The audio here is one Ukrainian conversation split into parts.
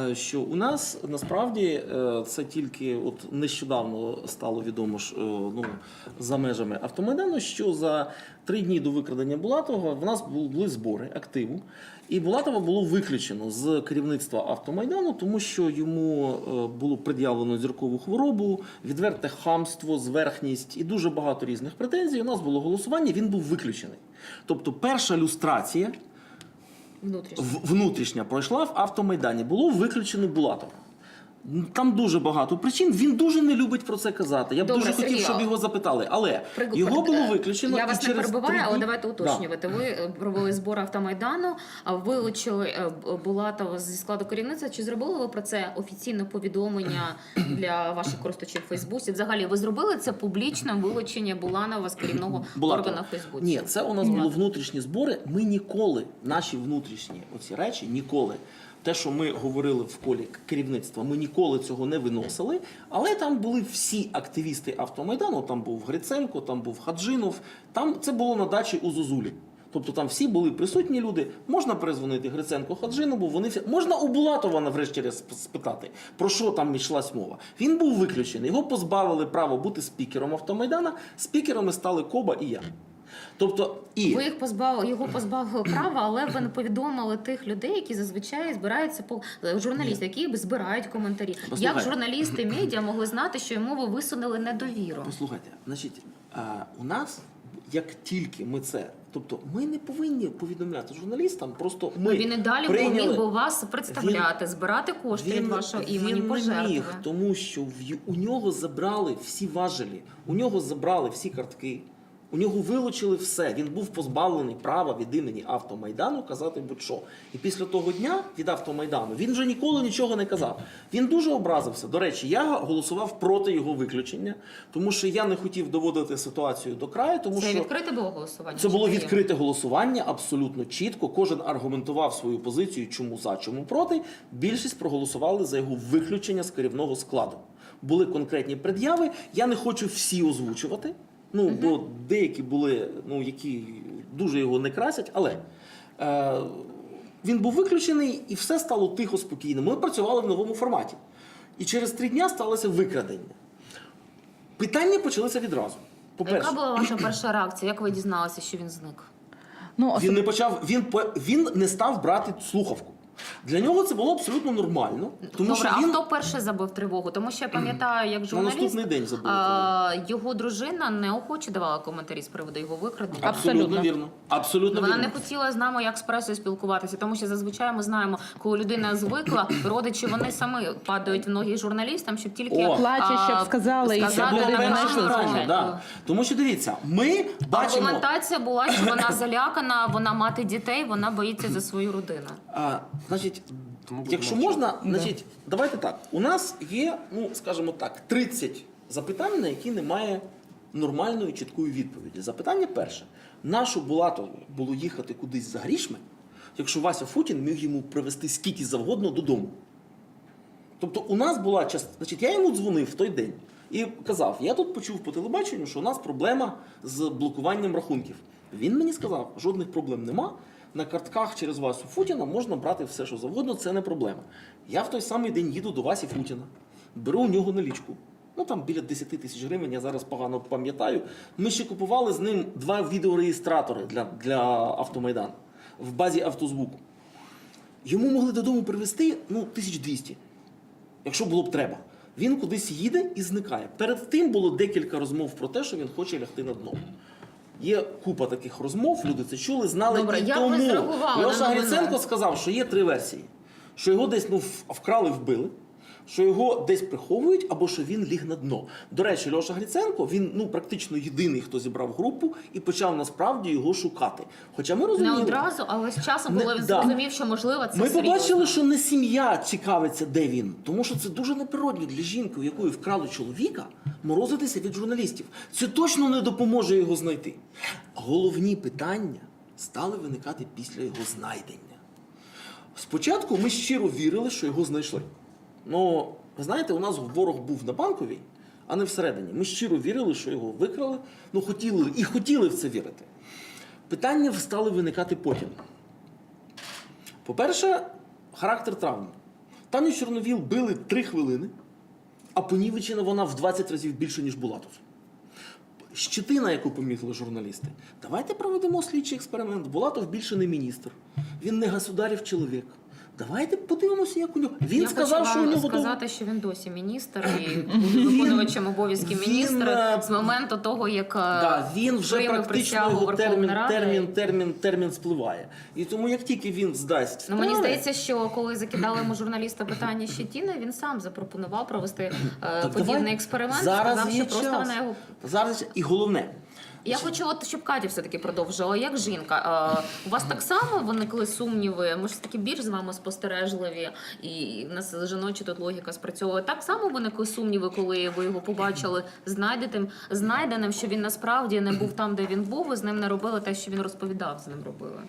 Е, Що у нас насправді е, це тільки от нещодавно стало відомо ж, е, ну, за межами автомайдану, що за три дні до викрадення Булатова в нас були збори активу, і Булатова було виключено з керівництва автомайдану, тому що йому було пред'явлено зіркову хворобу, відверте хамство, зверхність і дуже багато різних претензій. У нас було голосування, він був виключений. Тобто, перша люстрація Внутрішньо. в- внутрішня пройшла в автомайдані. Було виключено Булатова. Там дуже багато причин. Він дуже не любить про це казати. Я б Добре, дуже хотів, Сергій, щоб його запитали. Але Приг- його було виключено. Я і вас не через перебиваю, три але давайте уточнювати. Ви е, провели збор автомайдану, а вилучили е, Б- Булатова зі складу керівництва. Чи зробили ви про це офіційне повідомлення для ваших користувачів в Фейсбуці? Взагалі, ви зробили це публічним вилучення Буланова з керівного органу в Фейсбуці? Ні, це у нас були внутрішні збори. Ми ніколи, наші внутрішні оці речі, ніколи. Те, що ми говорили в колі керівництва, ми ніколи цього не виносили. Але там були всі активісти автомайдану. Там був Гриценко, там був Хаджинов. Там це було на дачі у Зозулі. Тобто там всі були присутні люди. Можна перезвонити Гриценко Хаджинову. Вони всі можна у Булатова наврешті спитати, про що там йшлась мова. Він був виключений. Його позбавили права бути спікером автомайдана. Спікерами стали Коба і я. Тобто і Ви їх позбавили, його позбавили права, але ви не повідомили тих людей, які зазвичай збираються по журналістів, які збирають коментарі. Як журналісти медіа могли знати, що йому ви висунули недовіру? Послухайте, значить, а, у нас, як тільки ми це, тобто ми не повинні повідомляти журналістам, просто ми він і далі прийняли, міг би вас представляти, збирати кошти від вашого імені, він не пожертви. міг, тому що в, у нього забрали всі важелі, у нього забрали всі картки. У нього вилучили все. Він був позбавлений права від імені автомайдану казати будь-що. І після того дня від автомайдану він вже ніколи нічого не казав. Він дуже образився. До речі, я голосував проти його виключення, тому що я не хотів доводити ситуацію до краю, тому Це що відкрите було голосування? це було відкрите голосування, абсолютно чітко. Кожен аргументував свою позицію, чому за, чому проти. Більшість проголосували за його виключення з керівного складу. Були конкретні пред'яви. Я не хочу всі озвучувати. Ну, бо деякі були, ну, які дуже його не красять, але е, він був виключений і все стало тихо, спокійно. Ми працювали в новому форматі. І через три дня сталося викрадення. Питання почалися відразу. По-перше, Яка була ваша перша реакція? Як ви дізналися, що він зник? Ну, Він не почав, він він не став брати слухавку. Для нього це було абсолютно нормально, тому Добре, що він а хто перший забив тривогу? Тому що я пам'ятаю, як журналіст наступний день забили а, його дружина неохоче давала коментарі з приводу його викрадення. абсолютно, Абсолютно. вірно. Абсолютно Вона вірно. не хотіла з нами як з пресою спілкуватися, тому що зазвичай ми знаємо, коли людина звикла, родичі вони самі падають в ноги журналістам, щоб тільки О. Плаче, щоб сказали, і сказати було людина на перше питання. Да. Тому що дивіться, ми бачимо. Аргументація була, що вона залякана, вона мати дітей, вона боїться за свою родину. А, значить, якщо можна, значить, давайте так. У нас є, ну скажімо так, 30 запитань, на які немає нормальної чіткої відповіді. Запитання перше: нашу Булатову було їхати кудись за грішми, якщо Вася Футін міг йому привезти скільки завгодно додому. Тобто у нас була час, значить, я йому дзвонив в той день і казав: я тут почув по телебаченню, що у нас проблема з блокуванням рахунків. Він мені сказав, жодних проблем нема. На картках через Васю Футіна можна брати все, що завгодно, це не проблема. Я в той самий день їду до Васі Футіна, беру у нього налічку. Ну там біля 10 тисяч гривень, я зараз погано пам'ятаю. Ми ще купували з ним два відеореєстратори для, для автомайдану в базі автозвуку. Йому могли додому привезти ну, 1200 якщо було б треба. Він кудись їде і зникає. Перед тим було декілька розмов про те, що він хоче лягти на дно. Є купа таких розмов, люди це чули, знали Добре, і я тому. новину? Гриценко сказав, що є три версії: що його десь ну, вкрали, вбили, що його десь приховують, або що він ліг на дно. До речі, Льоша Гриценко він ну практично єдиний, хто зібрав групу і почав насправді його шукати. Хоча ми Не одразу, але з часом, коли він да. зрозумів, що можливо це ми серйозно. побачили, що не сім'я цікавиться, де він, тому що це дуже неприродно для жінки, у якої вкрали чоловіка, морозитися від журналістів. Це точно не допоможе його знайти. Головні питання стали виникати після його знайдення. Спочатку ми щиро вірили, що його знайшли. Ну, ви знаєте, у нас ворог був на банковій, а не всередині. Ми щиро вірили, що його викрали, ну хотіли і хотіли в це вірити. Питання стали виникати потім. По-перше, характер травм. Таню Чорновіл били 3 хвилини, а понівечена вона в 20 разів більше, ніж Булатов. Щетина, яку помітили журналісти. Давайте проведемо слідчий експеримент. Булатов більше не міністр. Він не государів чоловік. Давайте подивимося, як у нього. Він Я сказав, хочу що у вам нього сказати, що він досі міністр і буде виконувачем обов'язків він, міністра е, з моменту того, як е, Да, він вже практично присягу його Верховної термін, Ради. термін, термін, термін спливає. І тому як тільки він здасть Ну, мені вправи, здається, що коли закидали йому журналіста питання Щетіни, він сам запропонував провести е, Так подібний давай. експеримент. Зараз сказав, є що просто час. вона його Зараз і головне. Я хочу, от щоб Катя все-таки продовжила. Як жінка, е, у вас так само виникли сумніви? Ми ж таки більш з вами спостережливі, і в нас жіноча тут логіка спрацьовує. Так само виникли сумніви, коли ви його побачили знайденим, знайденим, що він насправді не був там, де він був, і з ним не робили те, що він розповідав, з ним робили.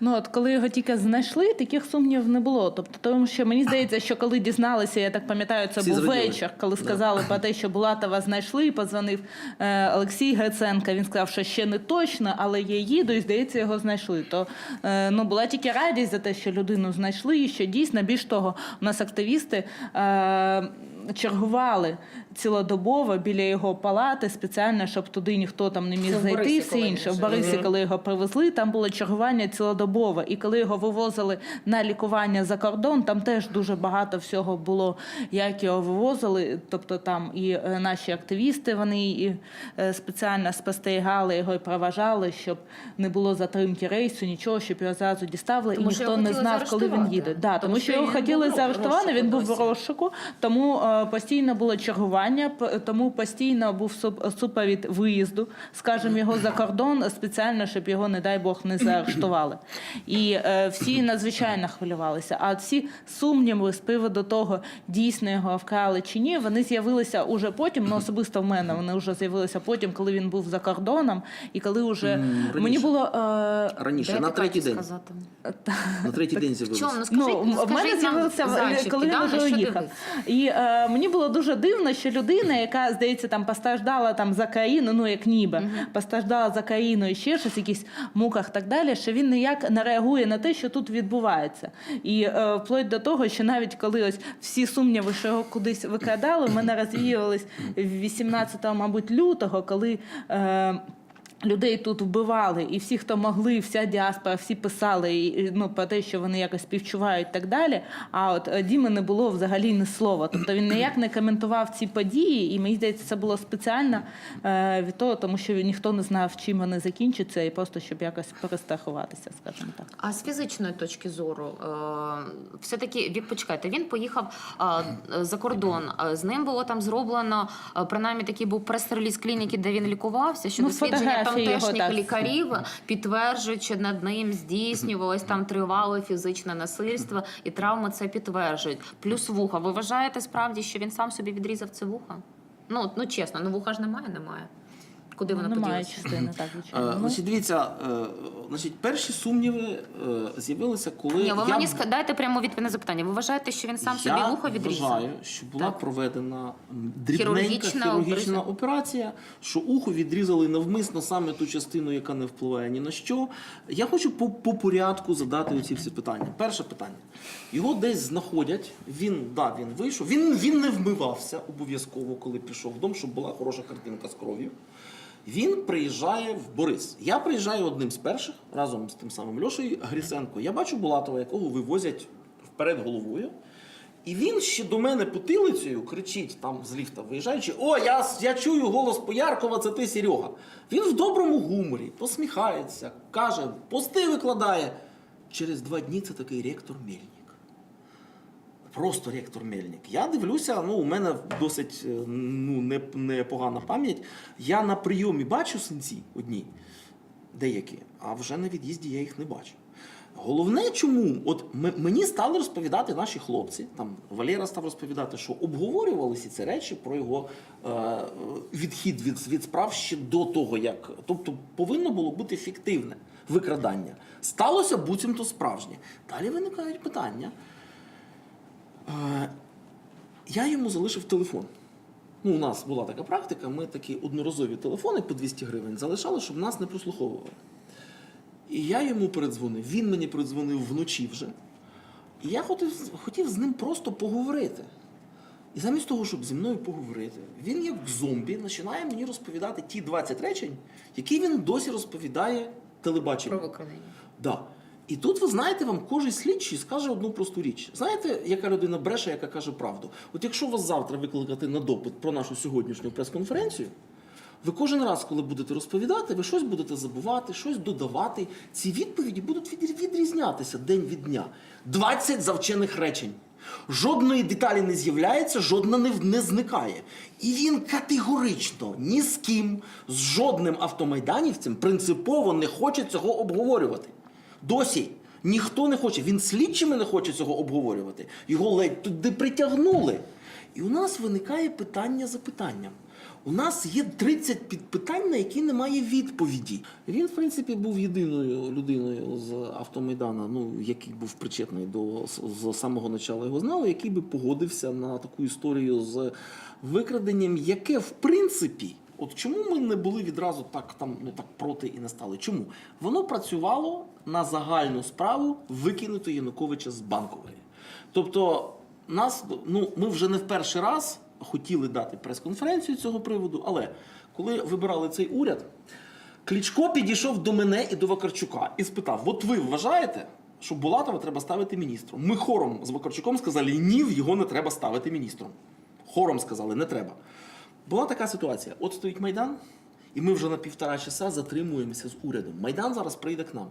Ну от коли його тільки знайшли, таких сумнівів не було. Тобто, тому що мені здається, що коли дізналися, я так пам'ятаю, це Всі був зраділи. вечір, коли сказали про те, що Булатова знайшли, позвонив е, Олексій Гриценко. Він сказав, що ще не точно, але я їду, і здається, його знайшли. То е, ну була тільки радість за те, що людину знайшли, і що дійсно більш того, у нас активісти. Е, Чергували цілодобово біля його палати спеціально, щоб туди ніхто там не міг Це в зайти. Борисі, Все коли інше в. Борисі, коли його привезли, там було чергування цілодобове. І коли його вивозили на лікування за кордон, там теж дуже багато всього було, як його вивозили. Тобто там і е, наші активісти вони і е, спеціально спостерігали його і проважали, щоб не було затримки рейсу, нічого, щоб його зразу діставили, Тому і ніхто не знав, коли він їде. Да, тому Тому що що його хотіли заарештувати, він був в розшуку розшуку, тому е, постійно було чергування, п- тому постійно був суп- супровід виїзду, скажімо, його за кордон спеціально, щоб його, не дай Бог, не заарештували. І е, всі надзвичайно хвилювалися. А всі сумніви з приводу того, дійсно його вкрали чи ні, вони з'явилися уже потім. Ну особисто в мене вони вже з'явилися потім, коли він був за кордоном, і коли вже М, мені раніше. було. Е, Раніше, на третій день. сказати. На третій день з'явилися. Ну в мене з'явився зачіпки, коли він вже уїхав. І е, мені було дуже дивно, що людина, яка здається там постраждала там за країну, ну як ніби постраждала за країну і ще щось, якісь муках так далі, що він ніяк не реагує на те, що тут відбувається. І е, вплоть до того, що навіть коли ось всі сумніви, що його кудись викрадали, в мене розвіювались 18, мабуть, лютого, коли. Е, Людей тут вбивали, і всі, хто могли, вся діаспора, всі писали і, ну, про те, що вони якось співчувають і так далі. А от е, Діми не було взагалі ні слова. Тобто він ніяк не коментував ці події, і мені здається, це було спеціально е, від того, тому що ніхто не знав, чим вони закінчаться, і просто щоб якось перестрахуватися, скажімо так. А з фізичної точки зору, е, все-таки від почекайте, він поїхав е, за кордон. Е, З ним було там зроблено е, принаймні такий був прес-реліз клініки, де він лікувався. Що Ну, дослідження фотографії його, так. лікарів підтверджують, що над ним здійснювалось там тривале фізичне насильство, і травми це підтверджують. Плюс вуха. Ви вважаєте справді, що він сам собі відрізав це вуха? Ну, ну чесно, ну вуха ж немає, немає. Куди вона Немає поділася? частини, так, Е, звичайно. Ну, Значить, дивіться, е, значить, перші сумніви е, з'явилися, коли Ні, ви я, мені ска- дайте прямо відповідь на запитання. Ви вважаєте, що він сам собі я вухо відрізав? вважаю, що була Так. проведена дрібненька Хірургічна хірургічна, операція. операція, що ухо відрізали навмисно саме ту частину, яка не впливає ні на що. Я хочу по, по порядку задати оці всі питання. Перше питання. Його десь знаходять. Він да, він вийшов. Він, він не вмивався обов'язково, коли пішов в дом, щоб була хороша картинка з кров'ю. Він приїжджає в Борис. Я приїжджаю одним з перших разом з тим самим Льошею Гриценко. Я бачу Булатова, якого вивозять вперед головою. І він ще до мене потилицею кричить там з ліфта, виїжджаючи: О, я, я чую голос Пояркова, це ти Серега. Він в доброму гуморі, посміхається, каже, пости викладає. Через два дні це такий ректор Мельник. Просто ректор Мельник. Я дивлюся, ну у мене досить е, ну, не- непогана пам'ять. Я на прийомі бачу синці одні, деякі, а вже на від'їзді я їх не бачу. Головне, чому от мені стали розповідати наші хлопці, там Валера став розповідати, що обговорювалися ці речі про його е, відхід від, від справ ще до того, як. Тобто повинно було бути фіктивне викрадання. Сталося буцімто справжнє. Далі виникають питання. Я йому залишив телефон. Ну, у нас була така практика, ми такі одноразові телефони по 200 гривень залишали, щоб нас не прослуховували. І я йому передзвонив. Він мені передзвонив вночі вже. І я хотів, хотів з ним просто поговорити. І замість того, щоб зі мною поговорити, він як зомбі починає мені розповідати ті 20 речень, які він досі розповідає телебаченню. Про викрадення. Да. І тут ви знаєте, вам кожен слідчий скаже одну просту річ. Знаєте, яка людина бреше, яка каже правду? От якщо вас завтра викликати на допит про нашу сьогоднішню прес-конференцію, ви кожен раз, коли будете розповідати, ви щось будете забувати, щось додавати. Ці відповіді будуть від- відрізнятися день від дня. 20 завчених речень. Жодної деталі не з'являється, жодна не, не зникає. І він категорично ні з ким, з жодним автомайданівцем принципово не хоче цього обговорювати. Досі ніхто не хоче. Він слідчими не хоче цього обговорювати. Його ледь туди притягнули. І у нас виникає питання за питанням. У нас є 30 під- питань, на які немає відповіді. Він, в принципі, був єдиною людиною з автомайдана, ну який був причетний до з, самого початку його знали, який би погодився на таку історію з викраденням, яке в принципі. От чому ми не були відразу так там ну так проти і не стали? Чому воно працювало на загальну справу викинути Януковича з банкової? Тобто, нас ну ми вже не в перший раз хотіли дати прес-конференцію цього приводу, але коли вибирали цей уряд, Кличко підійшов до мене і до Вакарчука і спитав: От ви вважаєте, що Булатова треба ставити міністром? Ми хором з Вакарчуком сказали, ні, його не треба ставити міністром. Хором сказали, не треба. Була така ситуація: от стоїть Майдан, і ми вже на півтора часа затримуємося з урядом. Майдан зараз прийде к нам.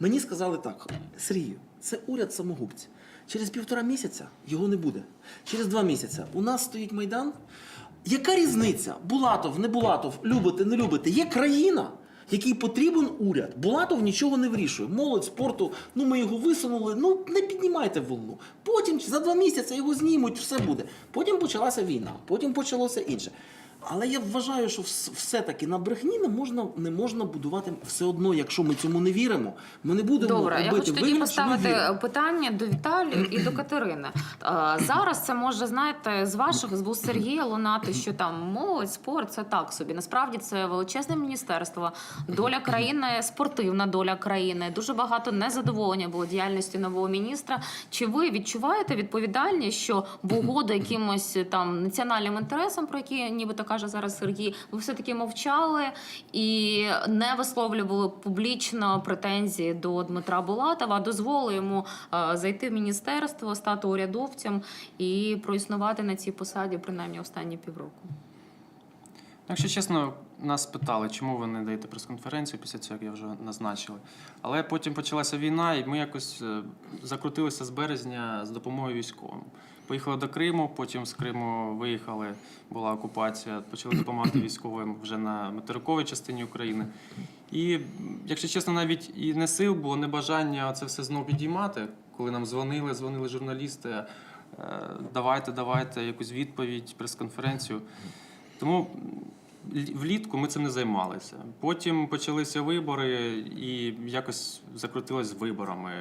Мені сказали так: Сергію, це уряд самогубців. Через півтора місяця його не буде. Через два місяці у нас стоїть Майдан. Яка різниця? Булатов, не Булатов, любите, не любите. Є країна, якій потрібен уряд. Булатов нічого не вирішує. Молодь спорту, ну ми його висунули, ну не піднімайте волну. Потім за два місяці його знімуть, все буде. Потім почалася війна, потім почалося інше. Але я вважаю, що все-таки на брехні не можна, не можна будувати все одно, якщо ми цьому не віримо. Ми не будемо Добре, я хочу тоді вигляд, поставити віримо. питання до Віталію і до Катерини. Зараз це може, знаєте, з ваших з вуст Сергія лунати, що там молодь, спорт це так собі. Насправді це величезне міністерство, доля країни, спортивна доля країни. Дуже багато незадоволення було діяльністю нового міністра. Чи ви відчуваєте відповідальність, що в угоду якимось там національним інтересам, про які нібито каже зараз Сергій, ви все таки мовчали і не висловлювали публічно претензії до Дмитра Булатова, дозволили йому е, зайти в міністерство, стати урядовцем і проіснувати на цій посаді принаймні останні півроку. Якщо чесно, нас питали, чому ви не даєте прес-конференцію після цього, як я вже назначили. Але потім почалася війна, і ми якось е, закрутилися з березня з допомогою військовим. Поїхали до Криму, потім з Криму виїхали, була окупація, почали допомагати військовим вже на материковій частині України. І, якщо чесно, навіть і не сил було, не бажання це все знову підіймати, коли нам дзвонили, дзвонили журналісти. е, Давайте, давайте якусь відповідь, прес-конференцію. Тому влітку ми цим не займалися. Потім почалися вибори і якось закрутилось з виборами.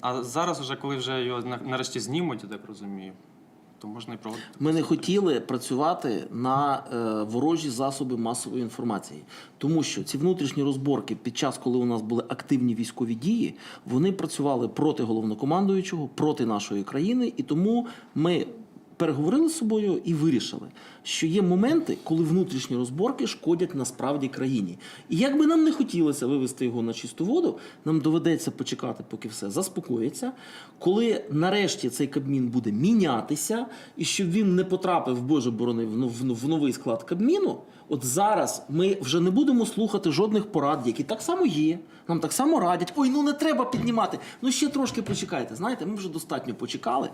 А зараз, вже, коли вже його на- нарешті знімуть, я так розумію, то можна і проводити. Ми не хотіли працювати на е, ворожі засоби масової інформації, тому що ці внутрішні розборки під час, коли у нас були активні військові дії, вони працювали проти головнокомандуючого, проти нашої країни, і тому ми. Переговорили з собою і вирішили, що є моменти, коли внутрішні розборки шкодять насправді країні. І як би нам не хотілося вивести його на чисту воду, нам доведеться почекати, поки все заспокоїться. Коли нарешті цей кабмін буде мінятися, і щоб він не потрапив, Боже борони, в, новий склад кабміну, от зараз ми вже не будемо слухати жодних порад, які так само є. Нам так само радять. Ой, ну не треба піднімати. Ну ще трошки почекайте. Знаєте, ми вже достатньо почекали.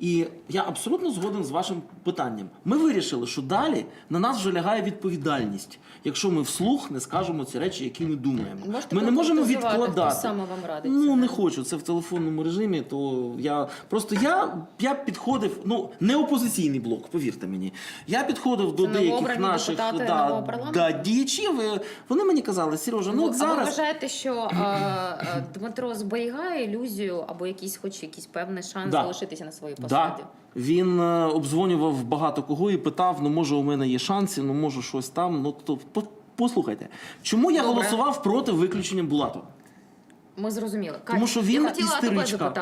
І я абсолютно згоден з вашим питанням. Ми вирішили, що далі на нас вже лягає відповідальність, якщо ми вслух не скажемо ці речі, які ми думаємо. Можете ми не можемо відкладати. хто саме вам радить Ну не хочу. Це в телефонному режимі. То я просто я, я підходив. Ну не опозиційний блок, повірте мені. Я підходив до Це деяких наших да, да, діячів. і Вони мені казали, Сережа, ну Ви- от А ви вважаєте, що е, е, Дмитро зберігає ілюзію або якийсь, хоч якийсь певний шанс Да. залишитися на своїй посаді? Да. Він обзвонював обдзвонював багато кого і питав: ну може у мене є шанси, ну може щось там. Ну то послухайте, чому я Добре. голосував проти виключення Булатова? Ми зрозуміли. Тому що він я хотіла тебе істеричка. запитати.